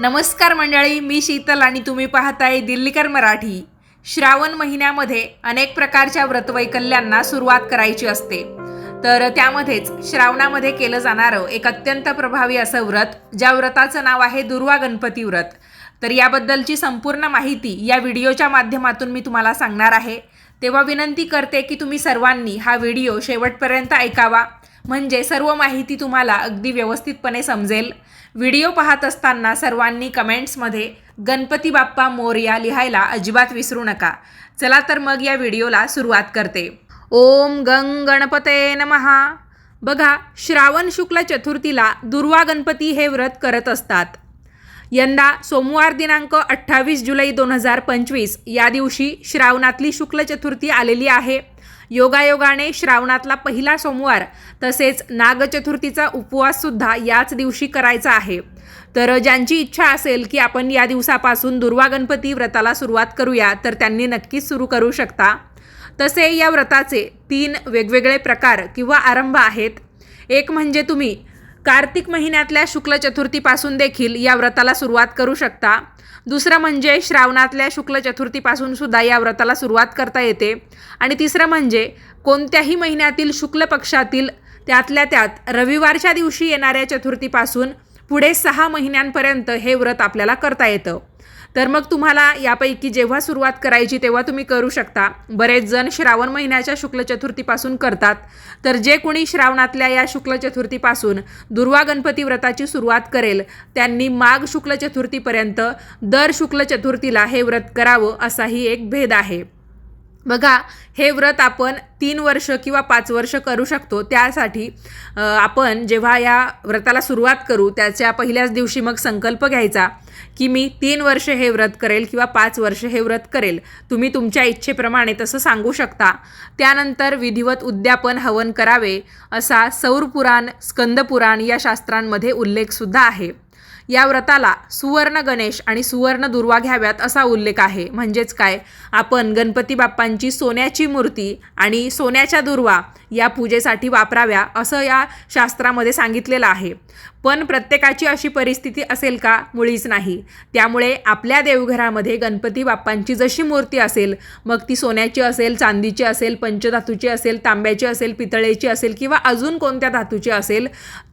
नमस्कार मंडळी मी शीतल आणि तुम्ही पाहताय दिल्लीकर मराठी. श्रावण महिन्यामध्ये अनेक प्रकारच्या व्रतवैकल्यांना सुरुवात करायची असते. तर त्यामध्येच श्रावणामध्ये केलं जाणारं एक अत्यंत प्रभावी असं व्रत ज्या व्रताचं नाव आहे दुर्वा गणपती व्रत. तर याबद्दलची संपूर्ण माहिती या व्हिडिओच्या माध्यमातून मी तुम्हाला सांगणार आहे. तेव्हा विनंती करते की तुम्ही सर्वांनी हा व्हिडिओ शेवटपर्यंत ऐकावा. म्हणजे सर्व माहिती तुम्हाला अगदी व्यवस्थितपणे समजेल. व्हिडिओ पाहत असताना सर्वांनी कमेंट्समध्ये गणपती बाप्पा मोरया लिहायला अजिबात विसरू नका. चला तर मग या व्हिडिओला सुरुवात करते. ओम गंग गणपते नमहा बघा श्रावण शुक्ल चतुर्थीला दुर्वा गणपती हे व्रत करत असतात. यंदा सोमवार दिनांक अठ्ठावीस जुलै दोन हजार पंचवीस या दिवशी श्रावणातली शुक्ल चतुर्थी आलेली आहे. योगायोगाने श्रावणातला पहिला सोमवार तसेच नागचतुर्थीचा उपवाससुद्धा याच दिवशी करायचा आहे. तर ज्यांची इच्छा असेल की आपण या दिवसापासून दुर्वा गणपती व्रताला सुरुवात करूया तर त्यांनी नक्कीच सुरू करू शकता. तसे या व्रताचे तीन वेगवेगळे प्रकार किंवा आरंभ आहेत. एक म्हणजे तुम्ही कार्तिक महिन्यातल्या शुक्ल चतुर्थीपासून देखील या व्रताला सुरुवात करू शकता. दुसरं म्हणजे श्रावणातल्या शुक्ल चतुर्थीपासून सुद्धा या व्रताला सुरुवात करता येते. आणि तिसरं म्हणजे कोणत्याही महिन्यातील शुक्ल पक्षातील त्यातल्या त्यात रविवारच्या दिवशी येणाऱ्या चतुर्थीपासून पुढे सहा महिन्यांपर्यंत हे व्रत आपल्याला करता येतं. तर मग तुम्हाला यापैकी जेव्हा सुरुवात करायची तेव्हा तुम्ही करू शकता. बरेच जण श्रावण महिन्याच्या शुक्ल चतुर्थीपासून करतात. तर जे कोणी श्रावणातल्या या शुक्ल चतुर्थीपासून दुर्वा गणपती व्रताची सुरुवात करेल त्यांनी माघ शुक्ल चतुर्थीपर्यंत दर शुक्ल चतुर्थीला हे व्रत करावं असाही एक भेद आहे. बघा हे व्रत आपण तीन वर्ष किंवा पाच वर्ष करू शकतो. त्यासाठी आपण जेव्हा या व्रताला सुरुवात करू त्याच्या पहिल्याच दिवशी मग संकल्प घ्यायचा की मी तीन वर्ष हे व्रत करेल किंवा पाच वर्ष हे व्रत करेल. तुम्ही तुमच्या इच्छेप्रमाणे तसं सांगू शकता. त्यानंतर विधिवत उद्यापन हवन करावे असा सौरपुराण स्कंदपुराण या शास्त्रांमध्ये उल्लेखसुद्धा आहे. या व्रताला सुवर्ण गणेश आणि सुवर्ण दुर्वा घ्याव्यात असा उल्लेख आहे. म्हणजेच काय? आपण गणपती बाप्पांची सोन्याची मूर्ती आणि सोन्याच्या दुर्वा या पूजेसाठी वापराव्या असं या शास्त्रामध्ये सांगितलेलं आहे. पण प्रत्येकाची अशी परिस्थिती असेल का? मुळीच नाही. त्यामुळे आपल्या देवघरामध्ये गणपती बाप्पांची जशी मूर्ती असेल मग ती सोन्याची असेल चांदीची असेल पंचधातूची असेल तांब्याची असेल पितळेची असेल किंवा अजून कोणत्या धातूची असेल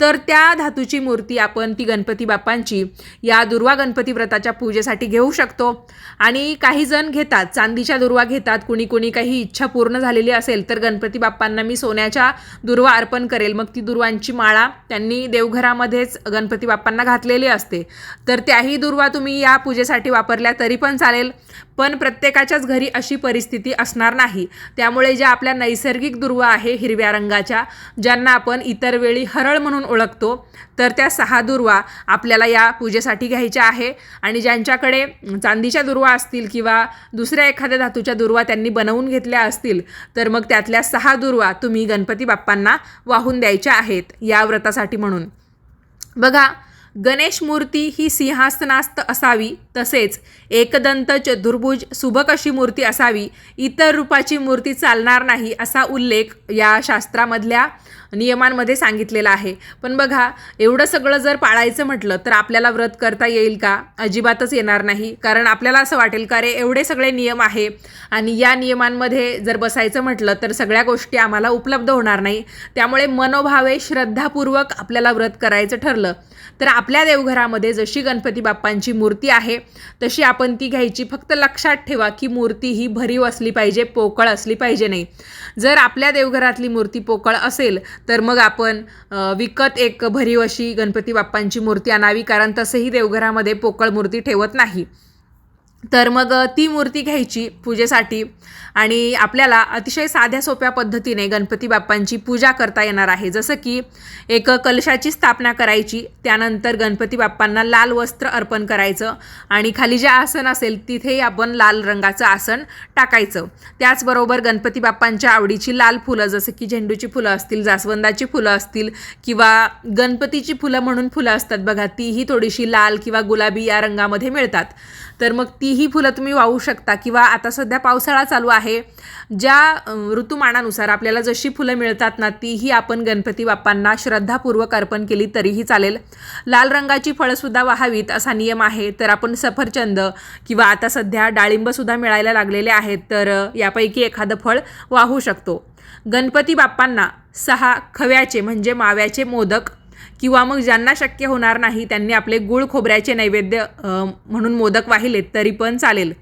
तर त्या धातूची मूर्ती आपण ती गणपती बाप्पांची या दुर्वा गणपती व्रताच्या पूजेसाठी घेऊ शकतो. आणि काही जण घेतात चांदीच्या दुर्वा घेतात कुणी कुणी काही इच्छा पूर्ण झालेली असेल तर गणपती बाप्पांना मी सोन्याच्या दुर्वा अर्पण करेल. मग ती दुर्वांची माळा त्यांनी देवघरामध्येच गणपती बाप्पांना घातलेली असते. तर त्याही दुर्वा तुम्ही या पूजेसाठी वापरल्या तरी पण चालेल. पण प्रत्येकाच्याच घरी अशी परिस्थिती असणार नाही. त्यामुळे ज्या आपल्या नैसर्गिक दुर्वा आहे हिरव्या रंगाच्या ज्यांना आपण इतर वेळी हरळ म्हणून ओळखतो तर त्या सहा दुर्वा आपल्याला या पूजेसाठी घ्यायच्या आहे. आणि ज्यांच्याकडे चांदीच्या दुर्वा असतील किंवा दुसऱ्या एखाद्या धातूच्या दुर्वा त्यांनी बनवून घेतल्या असतील तर मग त्यातल्या सहा दुर्वा तुम्ही गणपती बाप्पांना वाहून द्यायच्या आहेत या व्रतासाठी म्हणून. बघा गणेश मूर्ती ही सिंहासनास्त असावी. तसेच एकदंत चतुर्भुज सुबक अशी मूर्ती असावी? इतर रूपाची मूर्ती चालणार नाही असा उल्लेख या शास्त्रामधल्या नियमांमध्ये सांगितलेला आहे. पण बघा एवढं सगळं जर पाळायचं म्हटलं तर आपल्याला व्रत करता येईल का? अजिबातच येणार नाही. कारण आपल्याला असं वाटेल का रे एवढे सगळे नियम आहे आणि या नियमांमध्ये जर बसायचं म्हटलं तर सगळ्या गोष्टी आम्हाला उपलब्ध होणार नाही. त्यामुळे मनोभावे श्रद्धापूर्वक आपल्याला व्रत करायचं ठरलं. तर आपल्या देवघरामध्ये जशी गणपती बाप्पांची मूर्ती आहे तशी आपण ती घ्यायची. फक्त लक्षात ठेवा की मूर्ती ही भरीव असली पाहिजे पोकळ असली पाहिजे नाही. जर आपल्या देवघरातली मूर्ती पोकळ असेल तर मग आपण विकत एक भरीव अशी गणपती बाप्पांची मूर्ती आणावी कारण तसंही देवघरामध्ये पोकळ मूर्ती ठेवत नाही. तर मग ती मूर्ती घ्यायची पूजेसाठी आणि आपल्याला अतिशय साध्या सोप्या पद्धतीने गणपती बाप्पांची पूजा करता येणार आहे. जसं की एक कलशाची स्थापना करायची त्यानंतर गणपती बाप्पांना लाल वस्त्र अर्पण करायचं आणि खाली जे आसन असेल तिथेही आपण लाल रंगाचं आसन टाकायचं. त्याचबरोबर गणपती बाप्पांच्या आवडीची लाल फुलं जसं की झेंडूची फुलं असतील जास्वंदाची फुलं असतील किंवा गणपतीची फुलं म्हणून फुलं असतात बघा तीही थोडीशी लाल किंवा गुलाबी या रंगामध्ये मिळतात. तर मग ती तीही फुलं तुम्ही वाहू शकता किंवा आता सध्या पावसाळा चालू आहे ज्या ऋतुमानानुसार आपल्याला जशी फुलं मिळतात ना तीही आपण गणपती बाप्पांना श्रद्धापूर्वक अर्पण केली तरीही चालेल. लाल रंगाची फळंसुद्धा वाहावीत असा नियम आहे तर आपण सफरचंद किंवा आता सध्या डाळिंबसुद्धा मिळायला लागलेले आहेत तर यापैकी एखादं फळ वाहू शकतो. गणपती बाप्पांना सहा खव्याचे म्हणजे माव्याचे मोदक किंवा मग ज्यांना शक्य होणार नाही त्यांनी आपले गुळ खोबऱ्याचे नैवेद्य म्हणून मोदक वाहिलेत तरी पण चालेल.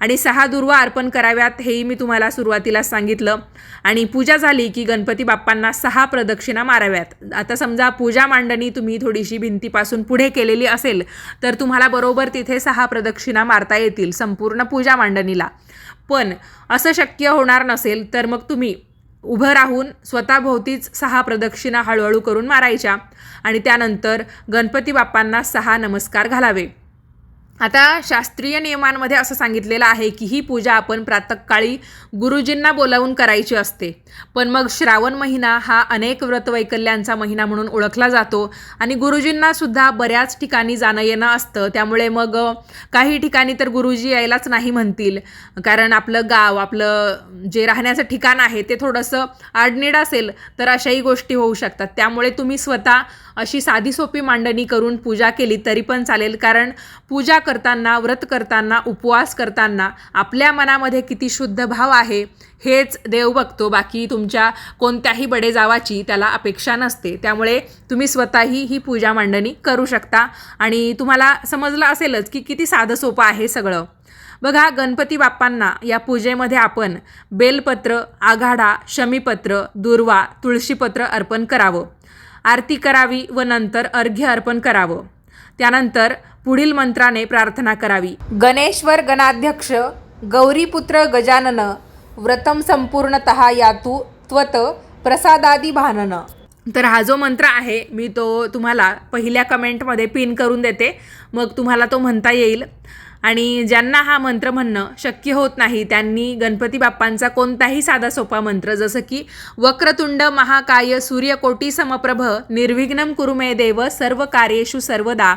आणि सहा दुर्वा अर्पण कराव्यात हेही मी तुम्हाला सुरुवातीला सांगितलं. आणि पूजा झाली की गणपती बाप्पांना सहा प्रदक्षिणा माराव्यात. आता समजा पूजा मांडणी तुम्ही थोडीशी भिंतीपासून पुढे केलेली असेल तर तुम्हाला बरोबर तिथे सहा प्रदक्षिणा मारता येतील संपूर्ण पूजा मांडणीला. पण असं शक्य होणार नसेल तर मग तुम्ही उभं राहून स्वतःभोवतीच सहा प्रदक्षिणा हळूहळू करून मारायच्या आणि त्यानंतर गणपती बाप्पांना सहा नमस्कार घालावे. आता शास्त्रीय नियमांमध्ये असं सांगितलेलं आहे की ही पूजा आपण प्रातःकाळी गुरुजींना बोलावून करायची असते. पण मग श्रावण महिना हा अनेक व्रतवैकल्यांचा महिना म्हणून ओळखला जातो आणि गुरुजींना सुद्धा बऱ्याच ठिकाणी जाणं येणं असतं. त्यामुळे मग काही ठिकाणी तर गुरुजी यायलाच नाही म्हणतील. कारण आपलं गाव आपलं जे राहण्याचं ठिकाण आहे ते थोडंसं आडनीड असेल तर अशाही गोष्टी होऊ शकतात. त्यामुळे तुम्ही स्वतः अशी साधी सोपी मांडणी करून पूजा केली तरी पण चालेल. कारण पूजा करताना व्रत करताना उपवास करताना आपल्या मनामध्ये किती शुद्ध भाव आहे हेच देव बघतो. बाकी तुमच्या कोणत्याही बडेजावाची त्याला अपेक्षा नसते. त्यामुळे तुम्ही स्वतःही ही पूजा मांडणी करू शकता. आणि तुम्हाला समजलं असेलच की किती साधं सोपं आहे सगळं. बघा गणपती बाप्पांना या पूजेमध्ये आपण बेलपत्र आघाडा शमीपत्र दुर्वा तुळशीपत्र अर्पण करावं. आरती करावी व नंतर अर्घ्य अर्पण करावं. त्यानंतर पुढील मंत्राने प्रार्थना करावी. गणेश्वर गणाध्यक्ष गौरीपुत्र गजानन व्रतम संपूर्णत यातू त्वत प्रसादादी भानन. तर हा जो मंत्र आहे मी तो तुम्हाला पहिल्या कमेंटमध्ये पिन करून देते. मग तुम्हाला तो म्हणता येईल. आणि ज्यांना हा मंत्र म्हणणं शक्य होत नाही त्यांनी गणपती बाप्पांचा कोणताही साधा सोपा मंत्र जसं की वक्रतुंड महाकाय सूर्यकोटी समप्रभ निर्विघ्नम कुरुमे देव सर्व कार्येषु सर्वदा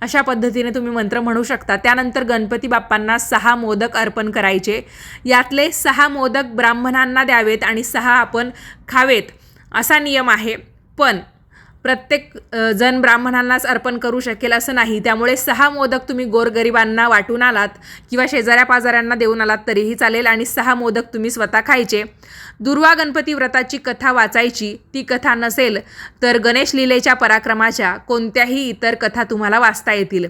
अशा पद्धतीने तुम्ही मंत्र म्हणू शकता. त्यानंतर गणपती बाप्पांना सहा मोदक अर्पण करायचे. यातले सहा मोदक ब्राह्मणांना द्यावेत आणि सहा आपण खावेत असा नियम आहे. पण प्रत्येक जण ब्राह्मणांनाच अर्पण करू शकेल असं नाही. त्यामुळे सहा मोदक तुम्ही गोरगरिबांना वाटून आलात किंवा शेजाऱ्या पाजाऱ्यांना देऊन आलात तरीही चालेल आणि सहा मोदक तुम्ही स्वतः खायचे. दुर्वा गणपती व्रताची कथा वाचायची ती कथा नसेल तर गणेश लिलेच्या पराक्रमाच्या कोणत्याही इतर कथा तुम्हाला वाचता येतील.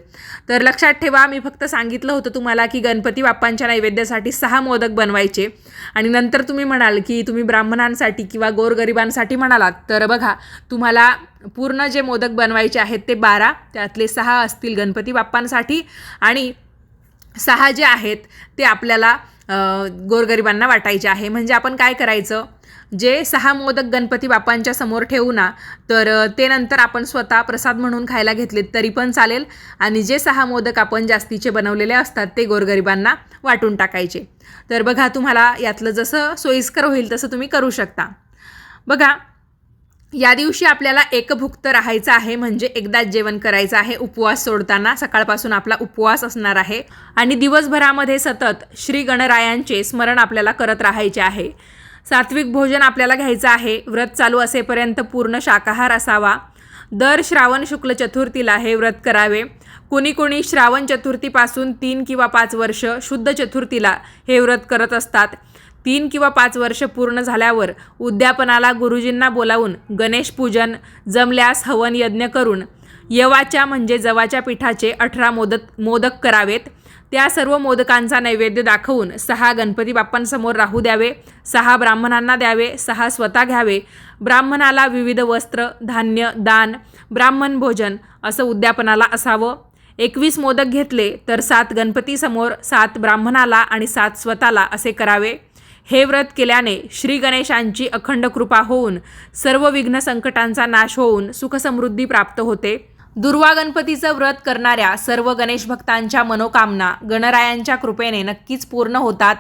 तर लक्षात ठेवा मी फक्त सांगितलं होतं तुम्हाला की गणपती बाप्पांच्या नैवेद्यासाठी सहा मोदक बनवायचे. आणि नंतर तुम्ही म्हणाल की तुम्ही ब्राह्मणांसाठी किंवा गोरगरिबांसाठी म्हणालात. तर बघा तुम्हाला पूर्ण जे मोदक बनवायचे आहेत ते बारा त्यातले सहा असतील गणपती बाप्पांसाठी आणि सहा जे आहेत ते आपल्याला गोरगरिबांना वाटायचे आहे. म्हणजे आपण काय करायचं? जे सहा मोदक गणपती बाप्पांच्या समोर ठेवू ना तर ते नंतर आपण स्वतः प्रसाद म्हणून खायला घेतलेत तरी पण चालेल. आणि जे सहा मोदक आपण जास्तीचे बनवलेले असतात ते गोरगरिबांना वाटून टाकायचे. तर बघा तुम्हाला यातलं जसं सोयीस्कर होईल तसं तुम्ही करू शकता. बघा या दिवशी आपल्याला एकभुक्त राहायचं आहे म्हणजे एकदाच जेवण करायचं आहे उपवास सोडताना सकाळपासून आपला उपवास असणार आहे. आणि दिवसभरामध्ये सतत श्री गणरायांचे स्मरण आपल्याला करत राहायचे आहे. सात्विक भोजन आपल्याला घ्यायचं आहे. व्रत चालू असेपर्यंत पूर्ण शाकाहार असावा. दर श्रावण शुक्ल चतुर्थीला हे व्रत करावे. कोणी कोणी श्रावण चतुर्थीपासून तीन किंवा पाच वर्ष शुद्ध चतुर्थीला हे व्रत करत असतात. तीन किंवा पाच वर्ष पूर्ण झाल्यावर उद्यापनाला गुरुजींना बोलावून गणेश पूजन जमल्यास हवन यज्ञ करून यवाच्या म्हणजे जवाच्या पिठाचे अठरा मोदक मोदक करावेत. त्या सर्व मोदकांचा नैवेद्य दाखवून सहा गणपती बाप्पांसमोर राहू द्यावे सहा ब्राह्मणांना द्यावे सहा स्वतः घ्यावे. ब्राह्मणाला विविध वस्त्र धान्य दान ब्राह्मण भोजन असं उद्यापनाला असावं. एकवीस मोदक घेतले तर सात गणपतीसमोर सात ब्राह्मणाला आणि सात स्वतःला असे करावे. हे व्रत केल्याने श्री गणेशांची अखंड कृपा होऊन सर्व विघ्न संकटांचा नाश होऊन सुखसमृद्धी प्राप्त होते. दुर्वा गणपतीचं व्रत करणाऱ्या सर्व गणेश भक्तांच्या मनोकामना गणरायांच्या कृपेने नक्कीच पूर्ण होतात.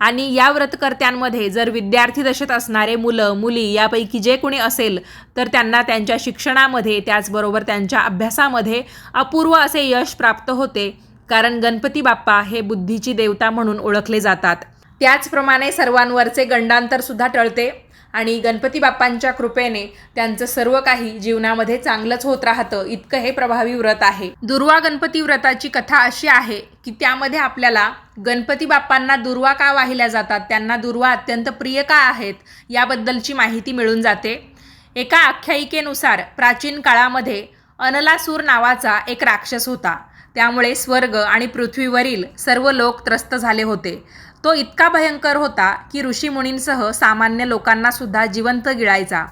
आणि या व्रतकर्त्यांमध्ये जर विद्यार्थी दशेत असणारे मुलं मुली यापैकी जे कोणी असेल तर त्यांना त्यांच्या शिक्षणामध्ये त्याचबरोबर त्यांच्या अभ्यासामध्ये अपूर्व असे यश प्राप्त होते. कारण गणपती बाप्पा हे बुद्धीची देवता म्हणून ओळखले जातात. त्याचप्रमाणे सर्वांवरचे गंडांतर सुद्धा टळते आणि गणपती बाप्पांच्या कृपेने त्यांचं सर्व काही जीवनामध्ये चांगलंच होत राहतं इतकं हे प्रभावी व्रत आहे. दुर्वा गणपती व्रताची कथा अशी आहे की त्यामध्ये आपल्याला गणपती बाप्पांना दुर्वा का वाहिल्या जातात त्यांना दुर्वा अत्यंत प्रिय का आहेत याबद्दलची माहिती मिळून जाते. एका आख्यायिकेनुसार प्राचीन काळामध्ये अनलासूर नावाचा एक राक्षस होता. त्यामुळे स्वर्ग आणि पृथ्वीवरील सर्व लोक त्रस्त झाले होते. तो इतका भयंकर होता की ऋषीमुनींसह सामान्य लोकांना सुद्धा जिवंत गिळायचा.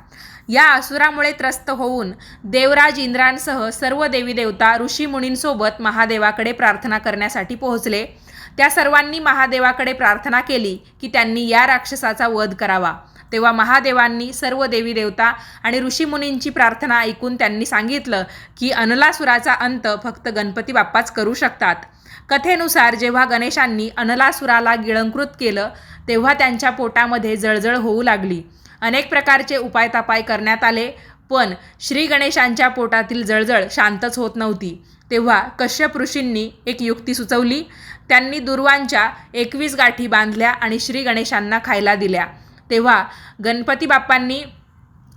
या असुरामुळे त्रस्त होऊन देवराज इंद्रांसह सर्व देवी देवता ऋषीमुनींसोबत महादेवाकडे प्रार्थना करण्यासाठी पोहोचले. त्या सर्वांनी महादेवाकडे प्रार्थना केली की त्यांनी या राक्षसाचा वध करावा. तेव्हा महादेवांनी सर्व देवी देवता आणि ऋषीमुनींची प्रार्थना ऐकून त्यांनी सांगितलं की अनलासुराचा अंत फक्त गणपती बाप्पाच करू शकतात. कथेनुसार जेव्हा गणेशांनी अनलासुराला गिळंकृत केलं तेव्हा त्यांच्या पोटामध्ये जळजळ होऊ लागली. अनेक प्रकारचे उपाय तपाय करण्यात आले पण श्री गणेशांच्या पोटातील जळजळ शांतच होत नव्हती. तेव्हा कश्यप ऋषींनी एक युक्ती सुचवली. त्यांनी दुर्वांच्या एकवीस गाठी बांधल्या आणि श्री गणेशांना खायला दिल्या. तेव्हा गणपती बाप्पांनी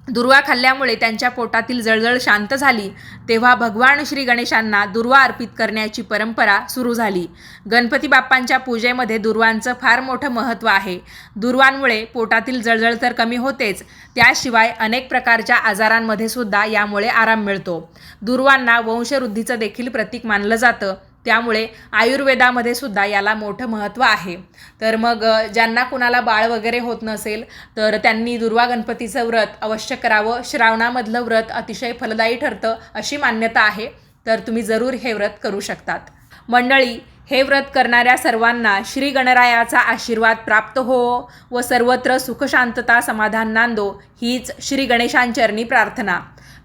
दुर्वा खाल्ल्यामुळे त्यांच्या पोटातील जळजळ शांत झाली. तेव्हा भगवान श्री गणेशांना दुर्वा अर्पित करण्याची परंपरा सुरू झाली. गणपती बाप्पांच्या पूजेमध्ये दुर्वांचं फार मोठं महत्त्व आहे. दुर्वांमुळे पोटातील जळजळ तर कमी होतेच त्याशिवाय अनेक प्रकारच्या आजारांमध्ये सुद्धा यामुळे आराम मिळतो. दुर्वांना वंशवृद्धीचं देखील प्रतीक मानलं जातं. त्यामुळे आयुर्वेदामध्ये सुद्धा याला मोठं महत्त्व आहे. तर मग ज्यांना कुणाला बाळ वगैरे होत नसेल तर त्यांनी दुर्वा गणपतीचं व्रत अवश्य करावं. श्रावणामधलं व्रत अतिशय फलदायी ठरतं अशी मान्यता आहे. तर तुम्ही जरूर हे व्रत करू शकतात. मंडळी हे व्रत करणाऱ्या सर्वांना श्री गणरायाचा आशीर्वाद प्राप्त हो व सर्वत्र सुखशांतता समाधान नांदो. हीच श्री गणेशांचरणी प्रार्थना.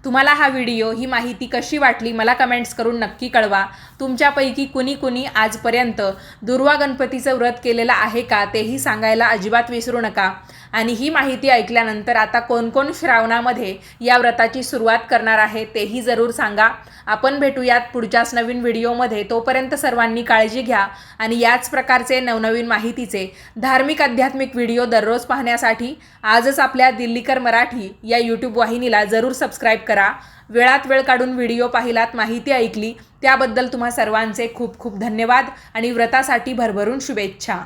तुम्हाला हा व्हिडिओ ही माहिती कशी वाटली मला कमेंट्स करून नक्की कळवा. तुमच्यापैकी कुणी कुणी आजपर्यंत दुर्वा गणपतीचं व्रत केलेलं आहे का तेही सांगायला अजिबात विसरू नका. आणि ही माहिती ऐकल्यानंतर आता कोण कोण श्रावणामध्ये या व्रताची सुरुवात करणार आहे तेही जरूर सांगा. आपण भेटूयात पुढच्याच नवीन व्हिडिओमध्ये. तोपर्यंत सर्वांनी काळजी घ्या आणि याच प्रकारचे नवनवीन माहितीचे धार्मिक आध्यात्मिक व्हिडिओ दररोज पाहण्यासाठी आजच आपल्या दिल्लीकर मराठी या यूट्यूब वाहिनीला जरूर सबस्क्राईब करा. वेळात वेळ काढून व्हिडिओ पाहिलात माहिती ऐकली त्याबद्दल तुम्हा सर्वांचे खूप खूप धन्यवाद आणि व्रतासाठी भरभरून शुभेच्छा.